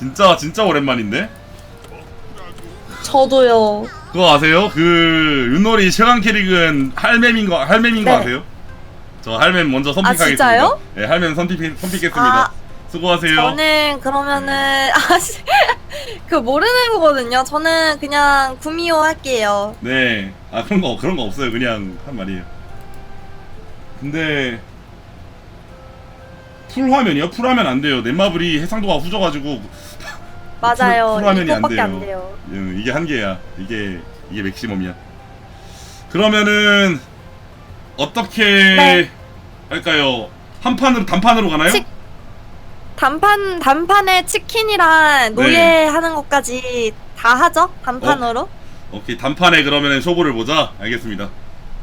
진짜 진짜 오랜만인데. 저도요. 그거 아세요? 그 윷놀이 최강 캐릭은 할매인 거 할매인 거 네. 아세요? 저 할매 먼저 선픽하겠습니다. 진짜요? 네, 할매 선픽 선픽했습니다. 아, 수고하세요. 저는 그러면은 아씨 그 모르는 거거든요. 저는 그냥 구미호 할게요. 네. 아 그런 거 그런 거 없어요. 그냥 한 말이에요. 근데 풀 화면이요? 풀 화면 안 돼요. 넷마블이 해상도가 후져가지고 맞아요. 풀, 풀 화면이 안 돼요. 안 돼요. 음, 이게 한계야. 이게 이게 맥시멈이야. 그러면은 어떻게 네. 할까요? 한 판으로 단판으로 가나요? 치- 단판 단판에 치킨이랑 네. 노예하는 것까지 다 하죠? 단판으로? 오케이 단판에 그러면은 쇼부를 보자. 알겠습니다.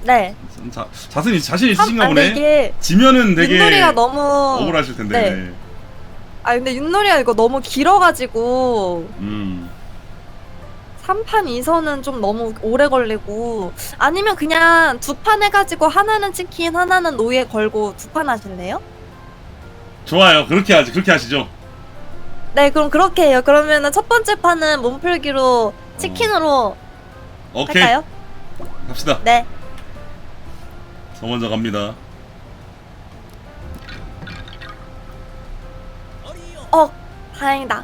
네. 자, 자신 자신 참- 있으신가 아, 근데 보네. 이게 지면은 되게 윷놀이가 너무 억울하실 텐데. 네. 아 근데 윷놀이가 이거 너무 길어가지고 음. 3판 2선은 좀 너무 오래 걸리고 아니면 그냥 두 판 해가지고 하나는 치킨 하나는 노예 걸고 두 판 하실래요? 좋아요. 그렇게 하지. 그렇게 하시죠. 네 그럼 그렇게 해요 그러면은 첫 번째 판은 몸풀기로 치킨으로 오케이. 할까요? 갑시다. 네 저 먼저 갑니다. 어, 다행이다.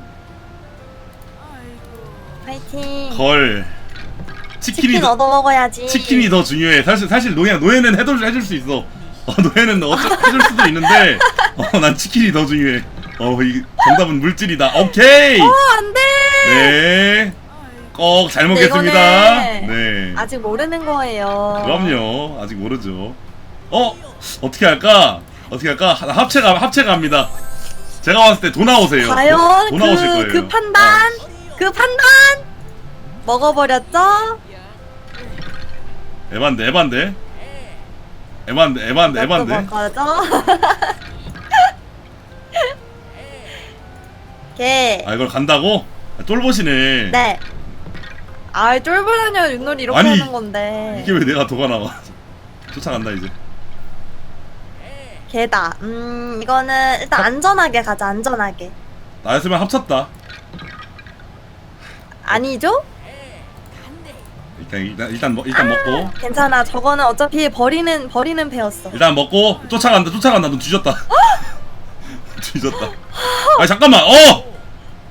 파이팅. 걸. 치킨이 치킨 더, 얻어 먹어야지. 치킨이 더 중요해. 사실 사실 노예 노예는 해줄 해줄 수 있어. 어, 노예는 어쩌 해줄 수도 있는데 어, 난 치킨이 더 중요해. 어, 이 정답은 물질이다. 오케이. 어, 안 돼. 네. 꼭잘 네, 먹겠습니다. 이거는 네. 아직 모르는 거예요. 그럼요. 아직 모르죠. 어? 어떻게 할까? 어떻게 할까? 하- 합체 가 합체가 합니다. 제가 봤을 때 돈 나오세요. 과연 돈 나오실 그, 거예요. 그 판단, 그 판단 먹어버렸죠? 어, 에반데, 에반데. 에반데, 에반데, 또 에반데. 먹어죠? 오케이. 아 이걸 간다고? 아, 쫄보시네. 네. 아, 쫄보라뇨 윷놀이 이렇게 아니, 하는 건데. 이게 왜 내가 도가 나와? 쫓아간다 이제. 개다. 음, 이거는 일단 안전하게 가자. 안전하게. 나였으면 합쳤다. 아니죠? 일단 일단 일단, 먹, 일단 먹고 괜찮아. 저거는 어차피 버리는 버리는 배였어. 일단 먹고 쫓아간다 쫓아간다 너 뒤졌다. 뒤졌다. 아 잠깐만. 어.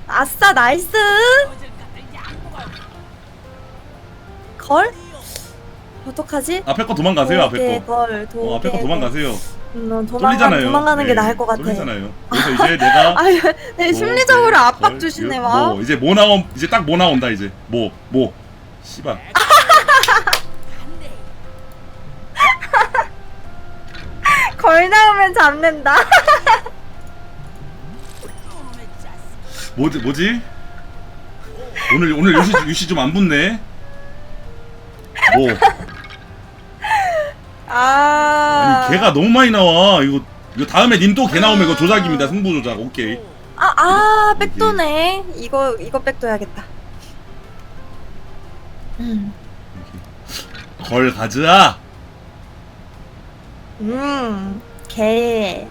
아싸 나이스. 걸? 어떡하지? 앞에 거 도망가세요 앞에 거. 걸. 도. 어, 앞에 거 도망가세요. 음, 도망가, 쫄리잖아요. 도망가는 게 네, 나을 것 같아. 쫄리잖아요. 그래서 이제 내가 아유, 네, 뭐, 심리적으로 네, 압박 걸, 주시네 뭐, 와. 뭐, 이제 뭐 나온 이제 딱 뭐 나온다 이제 뭐 뭐. 씨발. 걸 나오면 잡는다. 뭐지 뭐지? 오늘 오늘 유시 유시 좀 안 붙네. 뭐 아. 아니 개가 너무 많이 나와. 이거 이거 다음에 님 또 개 나오면 이거 조작입니다. 승부 조작. 오케이. 아, 아, 백도네. 이거 이거 백도야겠다. 음. 걸 가즈아. 음. 개.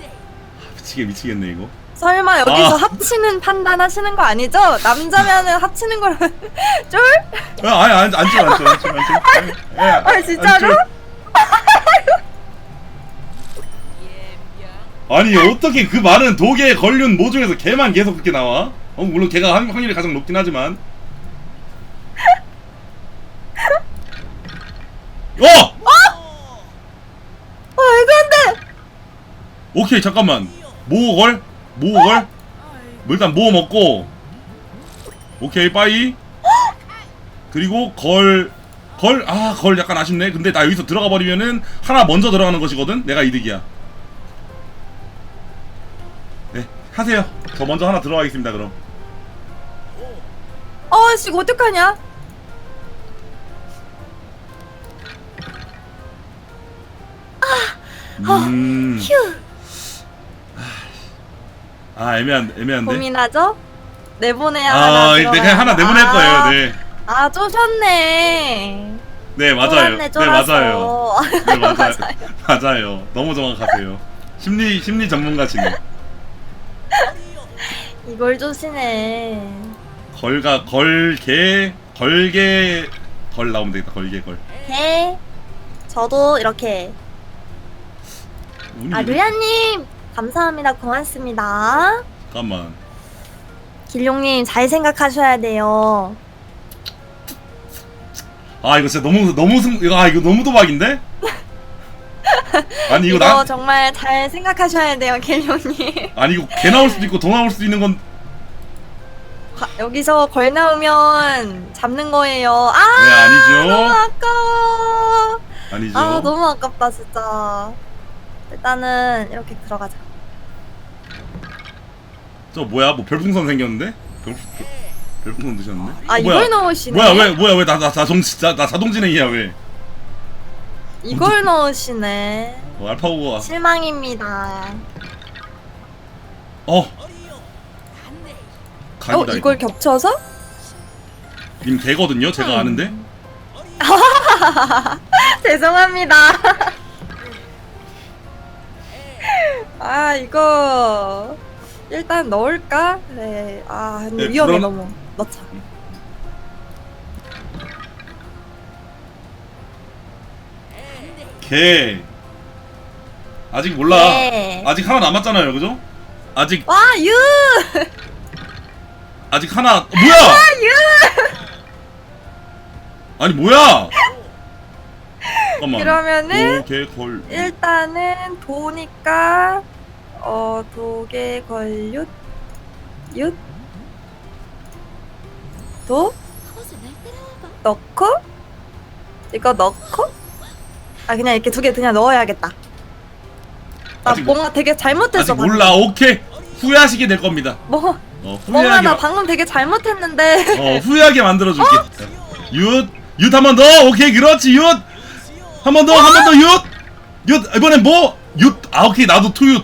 미치게 미치겠네 이거. 설마 여기서 아. 합치는 판단하시는 거 아니죠? 남자면은 합치는 걸 쫄? 아, 아니 안 안줄 안줄 안줄 안줄. 아, 진짜로? 아니 어떻게 그 많은 독에 걸린 모 중에서 개만 계속 그렇게 나와? 어 물론 개가 확- 확률이 가장 높긴 하지만. 어! 어, 말도 안 돼. 오케이 잠깐만. 모 걸? 모 걸? 뭐 일단 모 먹고. 오케이 빠이. 그리고 걸. 걸, 아, 걸 약간 아쉽네. 근데 나 여기서 들어가 버리면은 하나 먼저 들어가는 것이거든? 내가 이득이야. 네, 하세요. 저 먼저 하나 들어가겠습니다, 그럼. 어, 씨, 어떡하냐? 음. 휴. 아, 애매한, 애매한데? 고민하죠? 내보내야 아, 하나 네, 들어가야 그냥 하나 내보낼 아, 거예요, 네. 아, 쪼셨네. 네, 맞아요. 쫄았네, 네, 쫄았어. 맞아요. 네, 맞아요. 맞아요. 너무 정확하세요. 심리, 심리 전문가시네. 이걸 조시네. 걸가 걸개 걸개 걸 나오면 되겠다 걸개 걸 네. 저도 이렇게. 운이 아, 왜- 류야님! 감사합니다. 고맙습니다. 잠깐만 길룡님, 잘 생각하셔야 돼요. 아 이거 진짜 너무 너무 승 이거 아 이거 너무 도박인데 아니 이거 이거, 나 정말 잘 생각하셔야 돼요, 길룡님. 아니 이거 개 나올 수도 있고 돈 나올 수도 있는 건 가- 여기서 걸 나오면 잡는 거예요. 아! 네, 아니죠. 너무 아까워. 아니죠 아, 너무 아깝다, 진짜. 일단은 이렇게 들어가자. 저 뭐야 뭐 별풍선 생겼는데 별, 별, 별풍선 드셨는데 아, 어, 이걸 넣으시네. 뭐야 왜 뭐야 왜 나 나 자동 진짜 나 자동 진행이야 왜 이걸 넣으시네. 어, 알파고가 실망입니다. 어 어, 간이다 이걸 겹쳐서? 님 개거든요 음. 제가 아는데 죄송합니다. 아, 이거 일단 넣을까? 네. 아, 근데 네, 위험해 그럼- 너무. 넣자. 개 아직 몰라 네. 아직 하나 남았잖아요 그죠 아직 와, 유! 아직 하나 어, 뭐야 아니 뭐야 잠깐만. 그러면은 개걸 일단은 도니까 어 도개 걸윷? 윷? 도? 넣고? 이거 넣고? 아 그냥 이렇게 두 개 그냥 넣어야겠다. 나 아직 뭐- 뭔가 되게 잘못했어. 아직 몰라. 오케이. 후회하시게 될 겁니다. 방금. 뭐어 뭔가 후회하게 나 마- 방금 되게 잘못했는데. 어 후회하게 만들어 줄게. 윷 윷 한 번 더. 오케이 그렇지. 윷 한 번 더 한 번 더 윷! 윷 이번엔 뭐 윷 아 오케이 나도 투윷.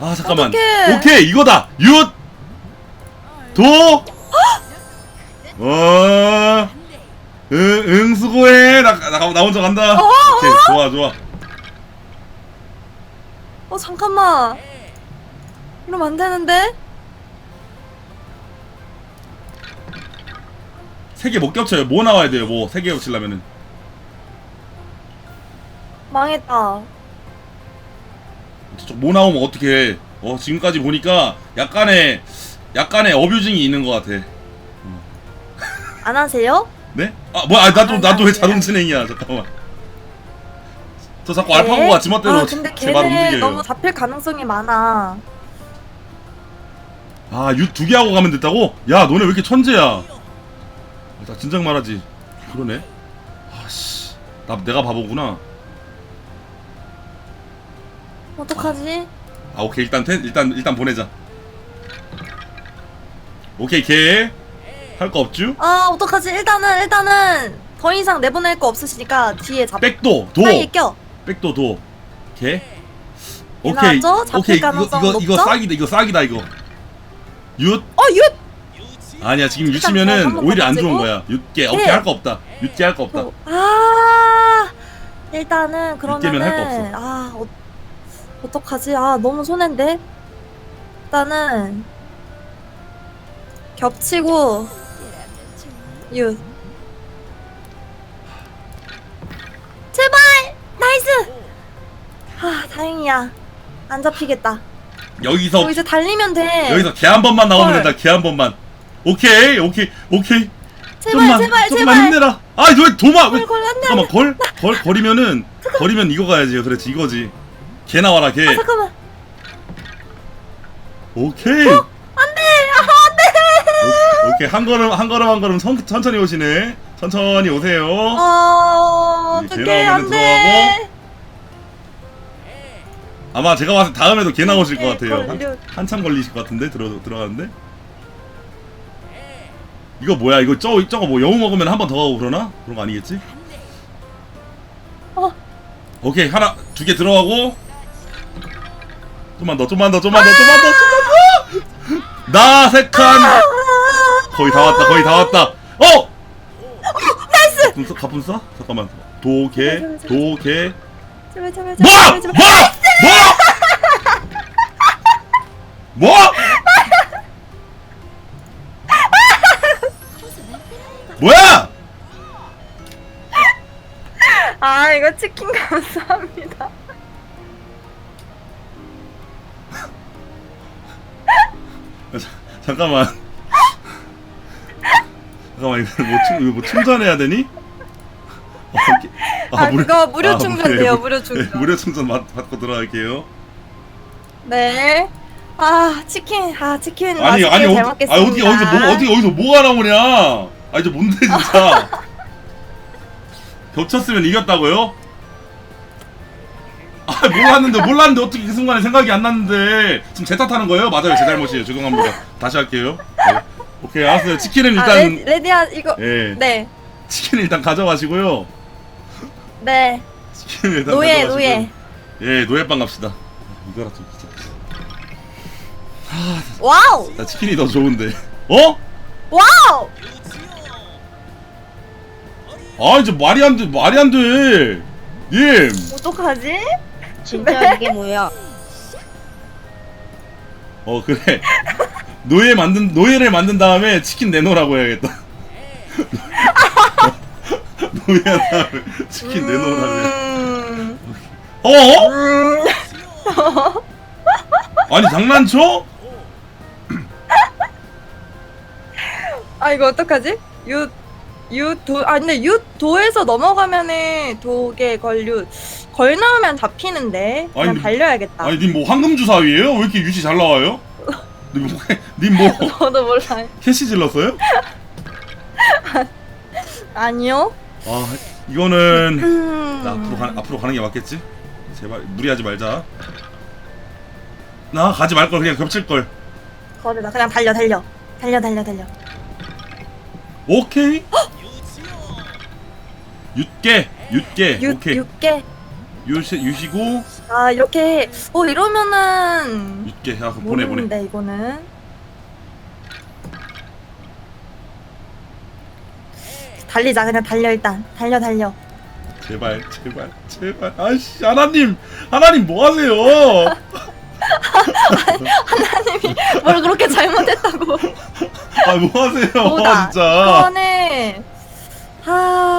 아 잠깐만. 어떡해. 오케이 이거다. 윷 도! 어. 응, 응 수고해. 나, 나, 나 혼자 간다. 어, 오케이 좋아 좋아. 어 잠깐만. 이러면 안 되는데. 세 개 못 겹쳐요. 뭐 나와야 돼요 뭐? 세 개 겹치려면은 망했다. 저쪽 뭐 나오면 어떻게 해? 어 지금까지 보니까 약간의 약간의 어뷰징이 있는 것 같아 안 하세요? 네? 아 뭐야 아, 나도 아, 나도 왜 아, 자동 진행이야 잠깐만 저 자꾸 네? 알파고가 지멋대로 아 근데 제발 걔네 움직여요 너무 잡힐 가능성이 많아. 아 윷 두 개 하고 가면 됐다고? 야 너네 왜 이렇게 천재야 아, 나 진작 말하지 그러네 아씨 나 내가 바보구나 어떡하지? 아 오케이 일단 태, 일단 일단 보내자 오케이 개할거 없쥬? 아 어떡하지? 일단은 일단은 더 이상 내보낼 거 없으시니까 뒤에 잡. 백도 도 사이에 껴. 백도 도 개? 오케이? 잡힐 오케이 이거 가능성 이거 이거 높죠? 싹이다 이거 싹이다 이거 윷 어 윷. 아니야 지금 일단 유치면은 한번 오히려 안 던지고. 좋은 거야 윷게 오케이 네. 할 거 없다 윷게 할거 없다 어, 아 일단은 이때면 할거 그러면은 아 어, 어떡하지? 아 너무 손해인데. 일단은 겹치고 윷. 제발 나이스. 아 다행이야. 안 잡히겠다. 여기서 어, 이제 달리면 돼. 여기서 개 한 번만 나오면 헐. 된다 개 한 번만 오케이 오케이 오케이 제발 좀만 제발 조금만 제발. 힘내라 아 왜 도마 왜 걸, 걸, 안 돼, 잠깐만 걸? 걸 거리면은 거리면 이거 가야지 그렇지 이거지 개 나와라 개아 잠깐만. 오케이. 어? 안돼! 안돼. 오케이. 한 걸음 한 걸음 한 걸음. 천, 천천히 오시네. 천천히 오세요. 어 이제 어떡해. 안돼. 아마 제가 봤을 때 다음에도 개 나오실 것 오케이, 같아요. 걸려. 한, 한참 걸리실 것 같은데? 들어 들어가는데? 이거 뭐야? 이거 저 저거 뭐 여우 먹으면 한 번 더 가고 그러나? 그런 거 아니겠지? 어. 오케이. 하나 두 개 들어가고 좀만 더 좀만 더 좀만 더 좀만 더 좀만 더! 나 색한. 거의 다 왔다 거의 다 왔다. 어? 나이스. 가품 써, 가품 써. 잠깐만. 도개, 도개. 뭐? 뭐? 뭐? 뭐? 뭐야? 아 이거 치킨 감사합니다. 잠깐만. 잠깐만 이거 뭐, 충, 이거 뭐 충전해야 되니? 어, 이렇게- 아, 그거 무료 아, 충전돼요, 무- 무료 네, 충전. 무료 충전 받, 받고 들어갈게요. 네. 아 치킨 아 치킨 아니 맛있게 아니 잘 어디 먹겠습니다. 아 어디 어디서 뭐 어디 어디서 뭐가 나오냐? 아 이제 뭔데 진짜. 겹쳤으면 이겼다고요? 아 몰랐는데 몰랐는데 어떻게 그 순간에 생각이 안 났는데 지금 제 탓하는 거예요? 맞아요 제 잘못이에요 죄송합니다 다시 할게요 네. 오케이 알았어요 치킨은 아, 일단 레, 레디아 이거 예 네. 치킨 일단 가져가시고요 네. 치킨 일단 노예 가져가시고요. 노예. 예 노예빵 갑시다 이거라 좀 진짜 와우. 나 치킨이 더 좋은데 어? 와우. 아 이제 말이 안돼 말이 안돼 님 어떡하지? 진짜 이게 뭐야? 어 그래 노예 만든 노예를 만든 다음에 치킨 내놓으라고 해야겠다 노예 한 다음에 치킨 내놓으라고 해 음. 어? 음. 아니 장난쳐? 아 이거 어떡하지? 유 유도 아 근데 유도에서 넘어가면은 독에 걸류 걸 나오면 잡히는데 그냥 아니, 달려야겠다. 아니 님 뭐 황금 주사위예요? 왜 이렇게 유시 잘 나와요? 님뭐 저도 몰라요. 캐시 질렀어요? 아니요. 아 이거는 음. 나 앞으로 가, 앞으로 가는 게 맞겠지? 제발 무리하지 말자. 나 가지 말 걸 그냥 겹칠 걸. 거리다 그냥 달려 달려 달려 달려 달려. 오케이. 육개 육개 유 오케이. 육개. 유시 유시고. 아 이렇게. 어 이러면은 육개. 야 그럼 보내 보내. 모르는데 이거는. 달리자 그냥 달려 일단. 달려 달려. 제발 제발 제발. 아씨 하나님! 하나님 뭐 하세요? 하나님이 뭘 그렇게 잘못했다고. 아 뭐 하세요 뭐다. 진짜. 이거는 하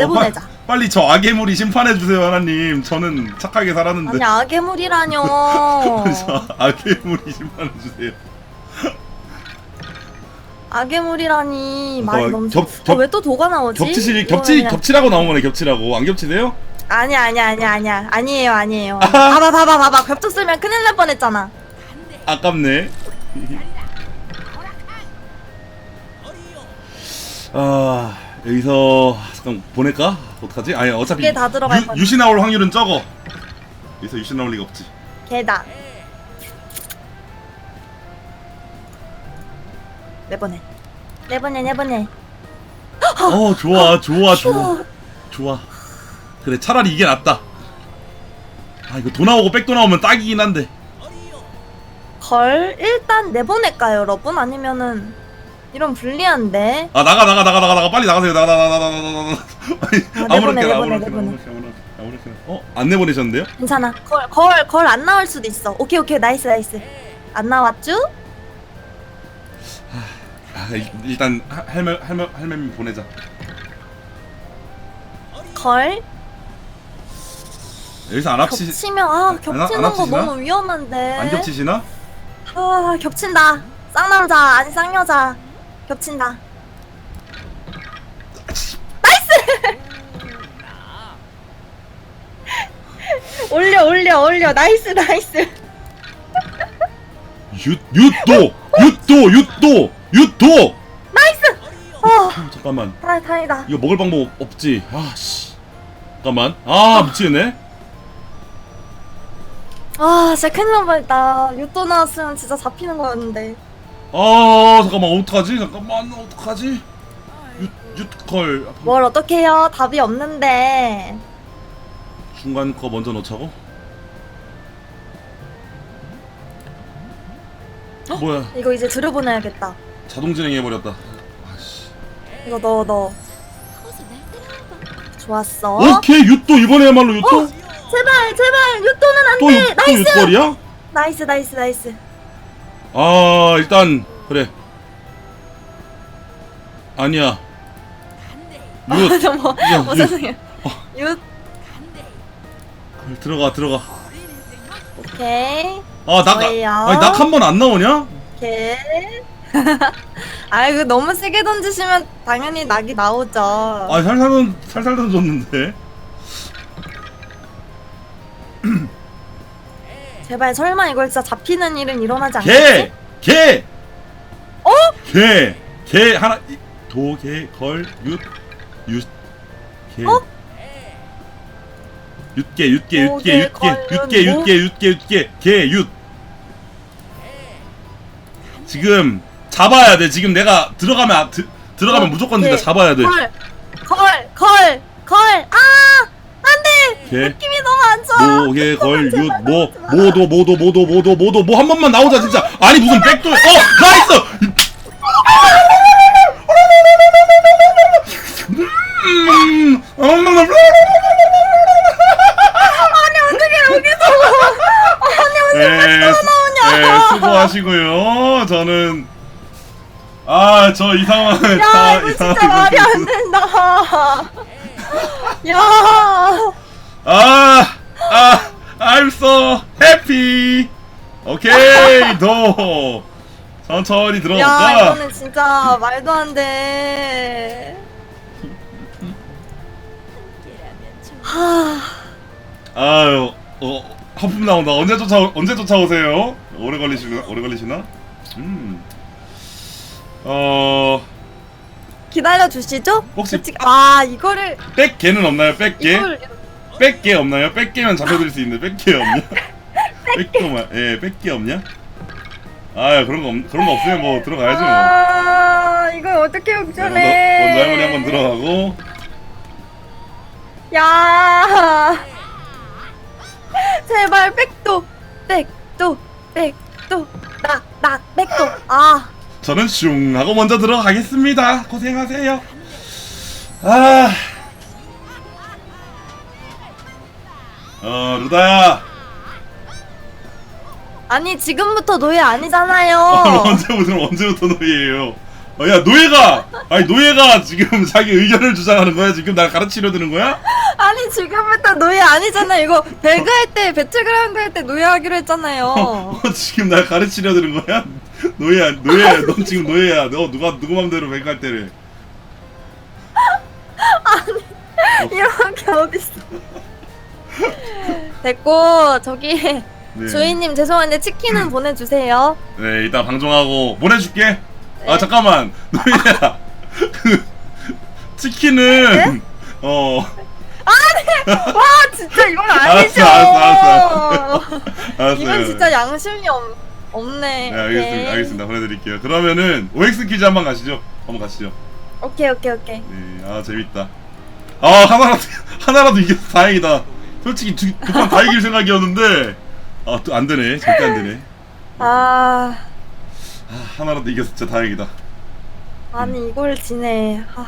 내보내자 어, 빠- 빨리 저 악의물이 심판해 주세요 하나님. 저는 착하게 살았는데. 아니 악의물이라뇨 저 악의물이 심판해 주세요. 악의물이라니 말이 어, 너무 겹- 겹- 왜또 도가 나오지 겹치시 겹치 겹치라고 나온 거네 겹치라고 안 겹치세요? 아니야 아니야 아니야 아니야 아니에요 아니에요 아하. 봐봐 봐봐 봐봐 겹쳤으면 큰일 날 뻔했잖아 아깝네. 아 여기서 잠깐 보낼까? 어떡하지? 아니 어차피 다 들어갈 유. 유시 나올 확률은 적어. 여기서 유시 나올 리가 없지. 개다 내보내 내보내 내보내 어 좋아 좋아 좋아 휴. 좋아. 그래 차라리 이게 낫다. 아 이거 돈 나오고 백도 나오면 딱이긴 한데. 걸 일단 내보낼까요 여러분 아니면은 이런 불리한데? 아 나가 나가 나가 나가 나가. 빨리 나가세요. 나가 나가 나가 나가 나가 나가. 아, 내보내, 아무렇게나 내보내, 아무렇게나 내보내. 아무렇게나 아무렇게나. 어안 내보내셨는데요? 괜찮아. 걸 걸 걸 안 나올 수도 있어. 오케이 오케이. 나이스 나이스. 안 나왔쥬? 아 일- 일단 하- 할매 할매 할매미 보내자. 걸? 여기서 안 합치 겹치면 아 안 겹치는 거 합치시나? 너무 위험한데. 안 겹치시나? 아 겹친다. 쌍남자 아니 쌍여자 겹친다. 나이스! 올려 올려 올려. 나이스 나이스. 유 유도! 유도 유도! 유도! 어. 잠깐만. 다, 다행이다. 이거 먹을 방법 없- 없지? 아 씨. 잠깐만. 아 미치겠네. 아 진짜 큰일 날 뻔했다. 유또 나왔으면 진짜 잡히는 거였는데 아 잠깐만 어떡하지? 잠깐만 어떡하지? 유 유컬. 뭘 어떻게 해요? 답이 없는데. 중간 거 먼저 넣자고? 뭐야? 이거 이제 들여보내야겠다. 자동 진행해 버렸다. 아씨. 이거 넣어 넣어. 좋았어. 오케이 유또 이번에야말로 유또? 제발 제발. 유또는 또, 안돼. 유, 또 나이스! 유걸이야? 나이스 나이스 나이스 아 일단 그래 아니야. 아, 윷. 저 뭐, 야, 어, 윷. 죄송해요. 윷, 들어가 들어가. 오케이. 아, 낙, 저예요. 아니, 낙한 번 안 나오냐? 오케이. 아이고, 너무 세게 던지시면 당연히 낙이 나오죠. 아, 살살, 던, 살살 던졌는데. 제발 설마 이걸 진짜 잡히는 일은 일어나지 않겠지? 개! 개! 어? 개! 개, 하나, 이- 도, 개, 걸, 윷, 윷, 개. 어? 윷개, 윷개, 도, 윷개, 개, 윷개, 걸, 윷개, 윷, 뭐? 윷개, 윷개, 윷개, 개, 윷. 지금 잡아야 돼. 지금 내가 들어가면 아- 드, 들어가면 어, 무조건 개, 진짜 잡아야 돼. 걸, 걸, 걸, 걸. 아! 개, 느낌이 너무 안 좋아. 모, 개, 걸, 제발 윷, 모. 모도, 모도, 모도, 모도, 모도, 뭐한 번만 나오자 진짜. 아니 무슨 백돌? 어, 나이스. 음, 어떻게 여기서 네, 네, 수고하시고요. 저는 아, 저 이 상황을 야 다 이거 이 진짜 말이 안 된다. 야. 아, 아, I'm happy. 오케이, 도. 천천히 야 들어갈까? 이거는 진짜 말도 안 돼. 하. 아유, 어, 하품 나온다. 언제 쫓아 언제 쫓아오세요? 오래 걸리시나? 오래 걸리시나? 음. 어, 기다려 주시죠. 혹시- 솔직히- 아 이거를 백개는 없나요? 백개? 이걸 백개 없나요? 백개면 잡혀드릴 수 있는데 백개 없냐? 백개만, 예, 백개 없냐? 아, 그런 거 없, 그런 거 없으면 뭐 들어가야지 뭐. 아 이걸 어떻게 네, 먼저, 할머니 한번 들어가고. 야. 제발 백도 백도 백도 낙낙 백도 아. 저는 슝 하고 먼저 들어가겠습니다. 고생하세요. 아. 어, 루다야. 아니 지금부터 노예 아니잖아요. 언제부터 언제부터 노예예요? 어, 야 노예가 아니 노예가 지금 자기 의견을 주장하는 거야? 지금 날 가르치려 드는 거야? 아니 지금부터 노예 아니잖아요. 이거 배그 할 때 배틀그라운드 할 때 노예 하기로 했잖아요. 어, 지금 날 가르치려 드는 거야? 노예야 노예 넌 지금 노예야. 너 누가 누구 맘대로 백할 때래? 이런 게 어딨어. 됐고 저기 네. 주인님 죄송한데 치킨은 보내주세요. 네 이따 방송하고 보내줄게. 아 잠깐만 노예야 그 치킨은 어 와 진짜 이건 아니죠. 알았어, 알았어. 알았어요. 이건 진짜 양심이 없, 없네. 네 알겠습니다 오케이. 알겠습니다 보내드릴게요. 그러면은 OX 퀴즈 한번 가시죠. 한번 가시죠. 오케이 오케이 오케이. 네, 아 재밌다. 아 하나라도 하나라도 이겨서 다행이다. 솔직히 두, 두판 다 이길 생각이었는데 아 또 안 되네. 절대 안 되네. 아 아, 하나라도 이겨서 진짜 다행이다. 아니 이걸 지네. 아.